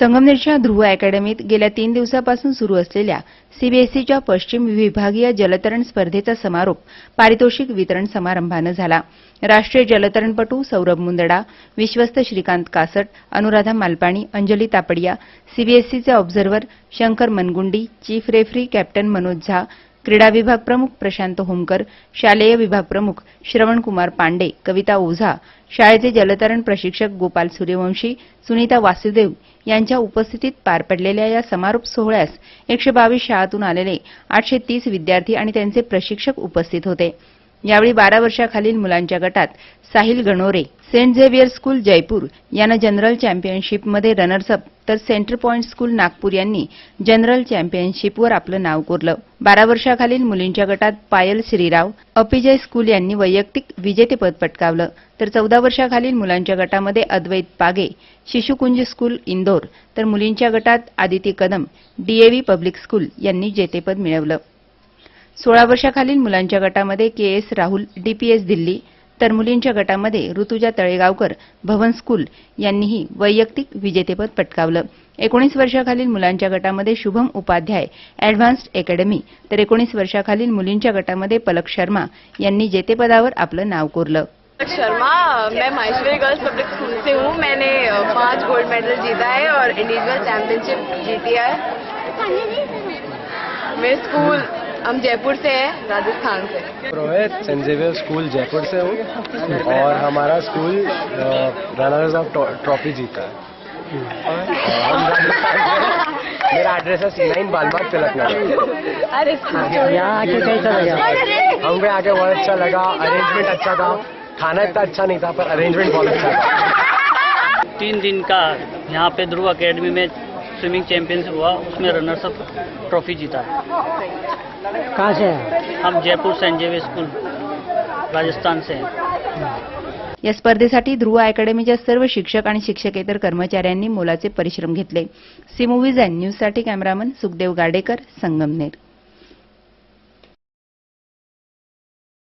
संगमनेरच्या ध्रुव अकॅडमीत गेल्या तीन दिवसापासून सुरू असलेल्या सीबीएसईच्या पश्चिम विभागीय जलतरण स्पर्धेचा समारोप पारितोषिक वितरण समारंभानं झाला. राष्ट्रीय जलतरणपटू सौरभ मुंदडा विश्वस्त Shrikant Kasat Anuradha Malpani Anjali Tapadia सीबीएसईचे observer Shankar Mangundi chief referee captain Manoj Jha क्रीडा विभाग प्रमुख प्रशांत होमकर शालेय विभाग प्रमुख श्रवणकुमार पांडे कविता ओझा शाळेचे जलतरण प्रशिक्षक गोपाल सूर्यवंशी सुनीता वासुदेव यांच्या उपस्थितीत पार पडलेल्या या समारोप सोहळ्यास एकशे बावीस शाळातून आलेले आठशे तीस विद्यार्थी आणि त्यांचे प्रशिक्षक उपस्थित होते. यावेळी बारा वर्षाखालील मुलांच्या गटात Sahil Ganore Saint Xavier school Jaipur यानं जनरल चॅम्पियनशिपमध्ये रनर्सअप तर सेंटर पॉइंट स्कूल नागपूर यांनी जनरल चॅम्पियनशिपवर आपलं नाव कोरलं. बारा वर्षाखालील मुलींच्या गटात पायल श्रीराव अपिजय स्कूल यांनी वैयक्तिक विजेतेपद पटकावलं. तर चौदा वर्षाखालील मुलांच्या गटामध्ये अद्वैत पागे शिशुकुंज स्कूल इंदोर तर मुलींच्या गटात Aditi Kadam DAV public school यांनी जेतेपद मिळवलं. सोळा वर्षाखालील मुलांच्या गटामध्ये K S Rahul DPS Delhi तर मुलींच्या गटामध्ये ऋतुजा तळेगावकर भवन स्कूल यांनीही वैयक्तिक विजेतेपद पटकावलं. एकोणीस वर्षाखालील मुलांच्या गटामध्ये शुभम उपाध्याय अॅडव्हान्स्ड अकॅडमी तर एकोणीस वर्षाखालील मुलींच्या गटामध्ये पलक शर्मा यांनी जेतेपदावर आपलं नाव कोरलं. शर्मा मैं माहेश्वरी गर्ल्स पब्लिक स्कूल से हूँ. मैंने पांच गोल्ड मेडल जीता है और इंडिविजुअल चैंपियनशिप जीती है। मैं स्कूल हम जयपुर से हैं राजस्थान से। Rohit Saint Xavier school Jaipur से हूँ और हमारा स्कूल रनर्स ऑफ़ ट्रॉफी जीता है। हम मेरा एड्रेस है सी नाइन बालबाग तिलक नगर अरे यहाँ आके कैसा लगा? हमको यहाँ के बहुत अच्छा लगा। अरेंजमेंट अच्छा था। खाना इतना अच्छा नहीं था पर अरेंजमेंट बहुत अच्छा था। तीन दिन का यहाँ पे ध्रुव अकेडमी में स्विमिंग चैंपियनशिप हुआ उसमें रनर्स अप ट्रॉफी जीता. है कहाँ से हम Jaipur Saint Xavier school Rajasthan से हैं. या स्पर्धेसाठी ध्रुव अकॅडमीच्या सर्व शिक्षक आणि शिक्षकेतर कर्मचाऱ्यांनी मोलाचे परिश्रम घेतले. सी मूव्हीज अँड न्यूजसाठी कॅमेरामन सुखदेव गाडेकर संगमनेर.